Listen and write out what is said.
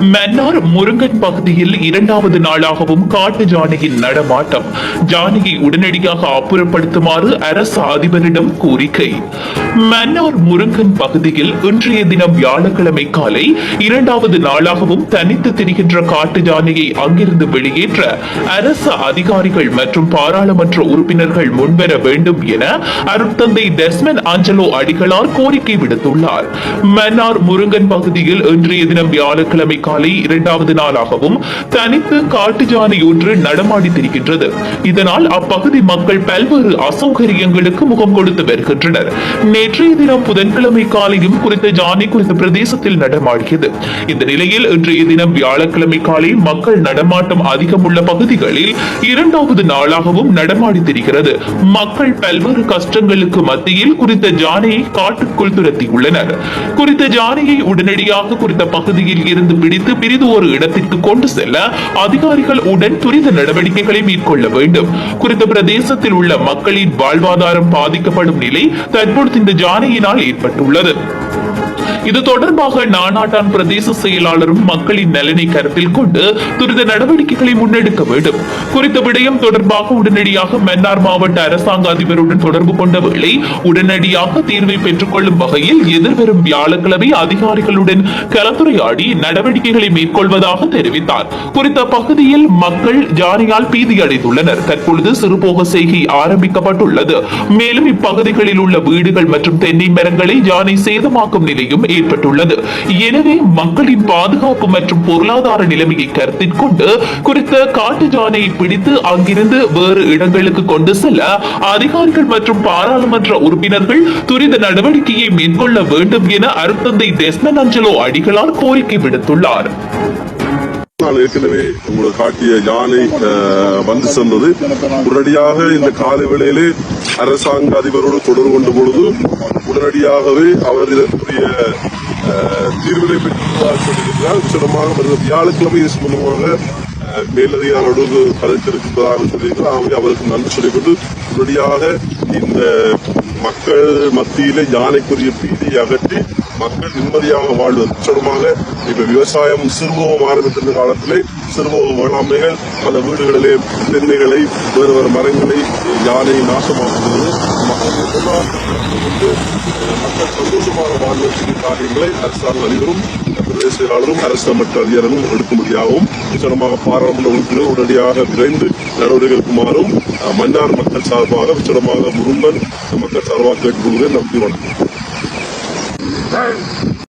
மன்னார் முருங்கன் பகுதியில் இரண்டாவது நாளாகவும் காட்டு ஜானகியின் நடமாட்டம். ஜானகி உடனடியாக அப்புறப்படுத்துமாறு அரசு அதிபரிடம் கோரிக்கை. மன்னார் முருங்கன் பகுதியில் இன்றைய தினம் வியாழக்கிழமை காலை இரண்டாவது நாளாகவும் தனித்து திரிகின்ற காட்டு ஜானகியை அங்கிருந்து வெளியேற்ற அரசு அதிகாரிகள் மற்றும் பாராளுமன்ற உறுப்பினர்கள் முன்வர வேண்டும் என அருட்தந்தை டெஸ்மன் ஆஞ்சலோ அடிகளார் கோரிக்கை விடுத்துள்ளார். மன்னார் முருங்கன் பகுதியில் இன்றைய தினம் வியாழக்கிழமை காலை இரண்டாவது நாளாகவும் தனித்து காட்டு ஜானை ஒன்று நடமாடி திரிகின்றது இதனால் அப்பகுதி மக்கள் பல்வேறு அசௌகரியங்களுக்கு முகம் கொடுத்து வருகின்றனர். நேற்றைய தினம் புதன்கிழமை காலையும் குறித்த ஜானை குறித்த பிரதேசத்தில் நடமாடியது. இந்த நிலையில் இன்றைய தினம் வியாழக்கிழமை காலை மக்கள் நடமாட்டம் அதிகம் உள்ள பகுதிகளில் இரண்டாவது நாளாகவும் நடமாடி திரிகிறது மக்கள் பல்வேறு கஷ்டங்களுக்கு மத்தியில் குறித்த ஜானையை காட்டுக்குள் துரத்தியுள்ளனர். குறித்த ஜானையை உடனடியாக குறித்த பகுதியில் இருந்து பிடி பிடித்து பிரிது ஒரு இடத்திற்கு கொண்டு செல்ல அதிகாரிகள் உடன் துரித நடவடிக்கைகளை மேற்கொள்ள வேண்டும். குறித்த பிரதேசத்தில் உள்ள மக்களின் வாழ்வாதாரம் பாதிக்கப்படும் நிலை தற்பொழுது இந்த ஜானையினால் ஏற்பட்டுள்ளது. இது தொடர்பாக நானாட்டான் பிரதேச செயலாளரும் மக்களின் நலனை கருத்தில் கொண்டு துரித நடவடிக்கைகளை முன்னெடுக்க வேண்டும். குறித்த விடயம் தொடர்பாக உடனடியாக மன்னார் மாவட்ட அரசாங்க அதிபருடன் தொடர்பு கொண்ட வேளை உடனடியாக தீர்வை பெற்றுக் கொள்ளும் வகையில் எதிர்வரும் வியாழக்கிழமை அதிகாரிகளுடன் கலந்துரையாடி நடவடிக்கைகளை மேற்கொள்வதாக தெரிவித்தார். குறித்த பகுதியில் மக்கள் ஜானியால் பீதியடைந்துள்ளனர் தற்பொழுது சிறுபோக செய்கை ஆரம்பிக்கப்பட்டுள்ளது. மேலும் இப்பகுதிகளில் உள்ள வீடுகள் மற்றும் தென்னை மரங்களை ஜானை சேதமாக்கும் நிலையும் ஏற்பட்டுள்ளது எனவே மக்களின் பாதுகாப்பு மற்றும் பொருளாதார நிலைமையை கருத்தில் கொண்டு குறித்த காட்டு ஜானையை பிடித்து அங்கிருந்து வேறு இடங்களுக்கு கொண்டு செல்ல அதிகாரிகள் மற்றும் பாராளுமன்ற உறுப்பினர்கள் துரித நடவடிக்கையை மேற்கொள்ள வேண்டும் என அருத்தந்தை டெஸ்மன் அஞ்சலோ அடிகளார் கோரிக்கை விடுத்துள்ளார். நான் ஏற்கனவே உங்களுக்கு காட்டிய யானை வந்து சென்றது. உடனடியாக இந்த காலை வேளையிலே அரசாங்க அதிபரோடு தொடர்பு கொண்ட பொழுது உடனடியாகவே அவர் இதற்குரிய தீர்வினை பெற்றுள்ளதாக சொல்லியிருக்கிறார். நிச்சயமாக வருகிற வியாழக்கிழமை இது சம்பந்தமாக மேலதிகாரோடு கருத்திருப்பதாக சொல்லியிருக்கிறார். ஆகவே அவருக்கு நன்றி சொல்லிக்கொண்டு உடனடியாக இந்த மக்கள் மத்தியிலே யானைக்குரிய பீதியை அகற்றி மக்கள் நிம்மதியாக வாழ்வது. நிச்சயமாக இப்ப விவசாயம் சிறுபோகம் ஆரம்பித்திருந்த காலத்திலே சிறுபோக வேளாண்மைகள் பல வீடுகளிலே தென்னைகளை வேறு வேறு மரங்களை யானை நாசமாக்குகிறது மக்கள் மக்கள் சந்தோஷமாக வாழ்வதற்கு காரியங்களை அரசாங்க அதிபரும் பிரதேச செயலாளரும் அரசு மற்ற அதிகாரமும் எடுக்கும்படியாகவும் நிச்சயமாக பாராளுமன்ற உறுப்பினர் உடனடியாக விரைந்து நடவடிக்கை எடுக்குமாறும் மன்னார் மக்கள் சார்பாக நிச்சயமாக முருங்கன் மக்கள் சார்பாக கேட்டுக்கொள்கிறேன். நம்பி வணக்கம். Hey!